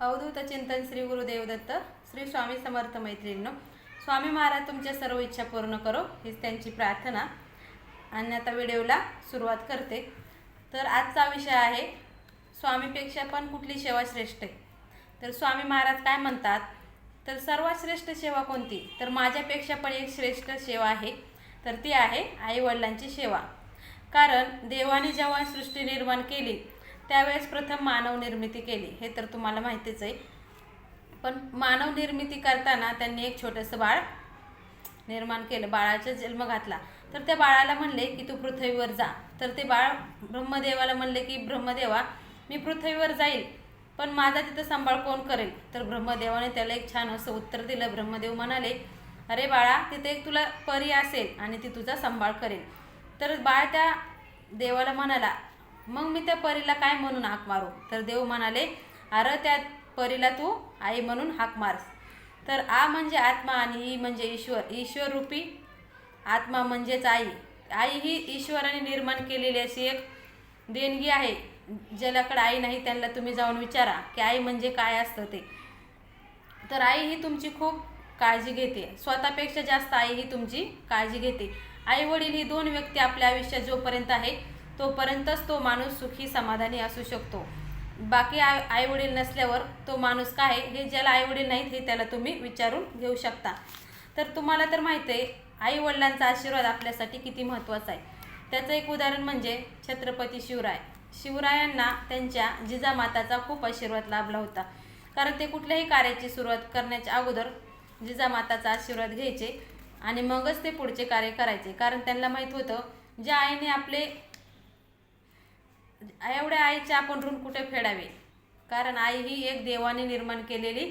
अवधूत चिंतन श्री गुरुदेव दत्त श्री स्वामी समर्थ मैत्रिणींनो स्वामी महाराज तुमच्या सर्व इच्छा पूर्ण करो हीच त्यांची प्रार्थना. आणि आता व्हिडिओला सुरुवात करते. तर आजचा विषय आहे स्वामीपेक्षा पण कुठली सेवा श्रेष्ठ आहे? तर स्वामी महाराज काय म्हणतात तर सर्वात श्रेष्ठ सेवा कोणती? तर माझ्यापेक्षा पण एक श्रेष्ठ सेवा आहे तर ती आहे आईवडिलांची सेवा. कारण देवाने जेव्हा सृष्टी निर्माण केली त्यावेळेस प्रथम मानव निर्मिती केली. हे तर तुम्हाला माहितीच आहे. पण मानव निर्मिती करताना त्यांनी एक छोटंसं बाळ निर्माण केलं. बाळाचा जन्म घातला. तर त्या बाळाला म्हणले की तू पृथ्वीवर जा. तर ते बाळ ब्रह्मदेवाला म्हणले की ब्रह्मदेवा मी पृथ्वीवर जाईल पण माझा तिथं सांभाळ कोण करेल? तर ब्रह्मदेवाने त्याला एक छान असं उत्तर दिलं. ब्रह्मदेव म्हणाले अरे बाळा तिथे एक तुला परी असेल आणि ती तुझा सांभाळ करेल. तर बाळ त्या देवाला म्हणाला मग मी त्या परीला काय म्हणून हाक मारू? तर देव म्हणाले अरे त्या परीला तू आई म्हणून हाक मारस. तर आ म्हणजे आत्मा आणि ही म्हणजे ईश्वर. ईश्वर रूपी आत्मा म्हणजेच आई. आई ही ईश्वराने निर्माण केलेली अशी एक देणगी आहे ज्यालाकडे आई नाही त्यांना तुम्ही जाऊन विचारा की आई म्हणजे काय असतं ते. तर आई ही तुमची खूप काळजी घेते. स्वतःपेक्षा जास्त आई ही तुमची काळजी घेते. आई वडील ही दोन व्यक्ती आपल्या आयुष्यात जोपर्यंत आहे तोपर्यंतच तो माणूस सुखी समाधानी असू शकतो. बाकी आई आईवडील नसल्यावर तो माणूस काय आहे? हे ज्याला आईवडील नाहीत हे त्याला तुम्ही विचारून घेऊ शकता. तर तुम्हाला तर माहीत आहे आई वडिलांचा आशीर्वाद आपल्यासाठी किती महत्त्वाचा आहे. त्याचं एक उदाहरण म्हणजे छत्रपती शिवराय. शिवरायांना त्यांच्या जिजामाताचा खूप आशीर्वाद लाभला होता. कारण ते कुठल्याही कार्याची सुरुवात करण्याच्या अगोदर जिजामाताचा आशीर्वाद घ्यायचे आणि मगच ते पुढचे कार्य करायचे. कारण त्यांना माहीत होतं ज्या आईने आपले एवढ्या आईचे आपण ऋण कुठे फेडावे? कारण आई ही एक देवाने निर्माण केलेली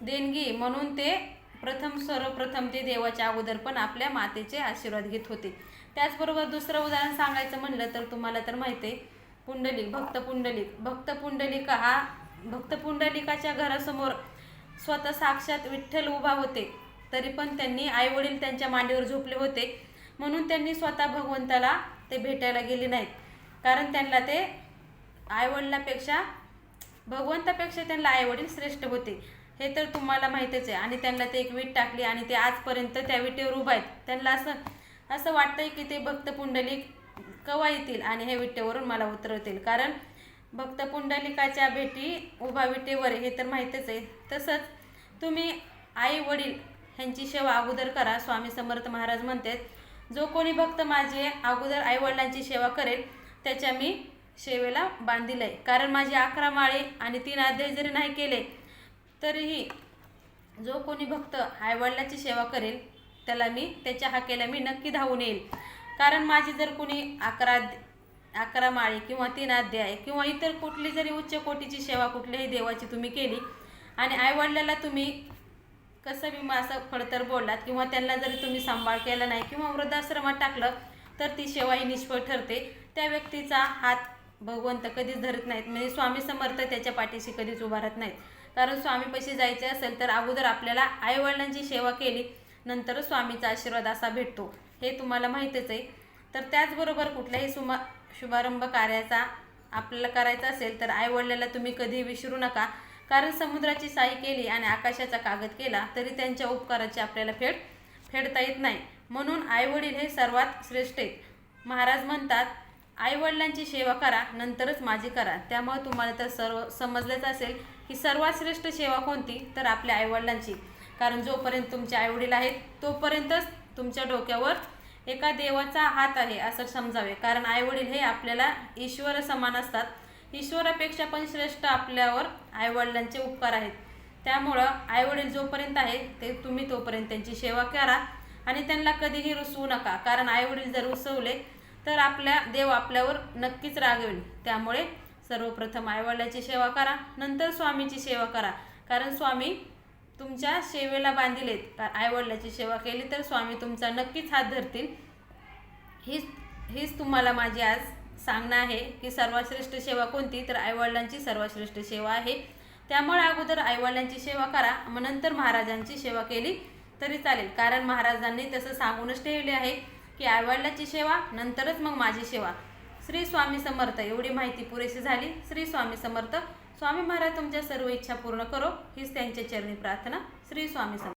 देणगी म्हणून ते प्रथम सर्वप्रथम ते देवाच्या अगोदर पण आपल्या मातेचे आशीर्वाद घेत होते. त्याचबरोबर दुसरं उदाहरण सांगायचं म्हणलं तर तुम्हाला तर माहिती आहे पुंडलिक भक्त पुंडलिक. भक्त पुंडलिका हा भक्त पुंडलिकाच्या घरासमोर स्वतः साक्षात विठ्ठल उभा होते. तरी पण त्यांनी आईवडील त्यांच्या मांडीवर झोपले होते. म्हणून त्यांनी स्वतः भगवंताला ते भेटायला गेले नाहीत. कारण त्यांना ते आईवडिलापेक्षा भगवंतापेक्षा त्यांना आईवडील श्रेष्ठ होते. हे तर तुम्हाला माहीतच आहे. आणि त्यांना ते एक वीट टाकली आणि ते आजपर्यंत त्या विटेवर उभा आहेत. त्यांना असं असं वाटतंय की ते भक्त पुंडलिक कवा येतील आणि हे विटेवरून मला उतरवतील. कारण भक्त पुंडलिकाच्या भेटी उभा विटेवर हे तर माहीतच आहे. तसंच तुम्ही आई वडील ह्यांची सेवा अगोदर करा. स्वामी समर्थ महाराज म्हणतात जो कोणी भक्त माझे अगोदर आईवडिलांची सेवा करेल त्याच्या मी सेवेला बांधिलं आहे कारण माझी अकरा माळे आणि तीन अध्याय जरी नाही केले तरीही जो कोणी भक्त आईवडिलाची सेवा करेल त्याला मी त्याच्या हाकेला मी नक्की धावून येईल. कारण माझी जर कोणी अकरा अकरा माळी किंवा तीन अध्याय किंवा इतर कुठली जरी उच्च कोटीची सेवा कुठल्याही देवाची तुम्ही केली आणि आईवडिलाला तुम्ही कसं बी मग असं फडतर बोललात किंवा त्यांना जरी तुम्ही सांभाळ केला नाही किंवा वृद्धाश्रमात टाकलं तर ती सेवा ही निष्फळ ठरते. त्या व्यक्तीचा हात भगवंत कधीच धरत नाहीत. म्हणजे स्वामी समर्थ त्याच्या पाठीशी कधीच उभारत नाहीत. कारण स्वामीपाशी जायचे असेल तर अगोदर आपल्याला आईवडिलांची सेवा केली नंतरच स्वामीचा आशीर्वाद असा भेटतो. हे तुम्हाला माहीतच आहे. तर त्याचबरोबर कुठल्याही सुमा शुभारंभ कार्याचा आपल्याला करायचा असेल तर आईवडिलाला तुम्ही कधी विसरू नका. कारण समुद्राची साई केली आणि आकाशाचा कागद केला तरी त्यांच्या उपकाराची आपल्याला फेड फेडता येत नाही. म्हणून आईवडील हे सर्वात श्रेष्ठ आहेत. महाराज म्हणतात आईवडिलांची सेवा करा नंतरच माझी करा. त्यामुळे तुम्हाला तर सर्व समजलंच असेल की सर्वात श्रेष्ठ सेवा कोणती? तर आपल्या आईवडिलांची. कारण जोपर्यंत तुमचे आईवडील आहेत तोपर्यंतच तुमच्या डोक्यावर एका देवाचा हात आहे असं समजावे. कारण आईवडील हे आपल्याला ईश्वर समान असतात. ईश्वरापेक्षा पण श्रेष्ठ आपल्यावर आईवडिलांचे उपकार आहेत. त्यामुळं आईवडील जोपर्यंत आहे ते तुम्ही तोपर्यंत त्यांची सेवा करा आणि त्यांना कधीही रुसवू नका. कारण आईवडील जर रुसवले तर आपल्या देव आपल्यावर नक्कीच रागवेल त्यामुळे सर्वप्रथम आईवडिलाची सेवा करा नंतर स्वामीची सेवा करा. कारण स्वामी तुमच्या सेवेला बांधिलेत. आईवडिलाची सेवा केली तर स्वामी तुमचा नक्कीच हात धरतील. हीच हीच तुम्हाला माझी आज सांगणं आहे की सर्वात श्रेष्ठ सेवा कोणती? तर आईवडिलांची सर्वात श्रेष्ठ सेवा आहे. त्यामुळे अगोदर आईवडिलांची सेवा करा. मग नंतर महाराजांची सेवा केली तरी चालेल. कारण महाराजांनी तसं सांगूनच ठेवले आहे. की आईवडिलाची सेवा नंतरच मग माझी सेवा. श्री स्वामी समर्थ एवढी माहिती पुरेशी झाली. श्री स्वामी समर्थ स्वामी महाराज तुमच्या सर्व इच्छा पूर्ण करो. हीच त्यांच्या चरणी प्रार्थना. श्री स्वामी समर्थ.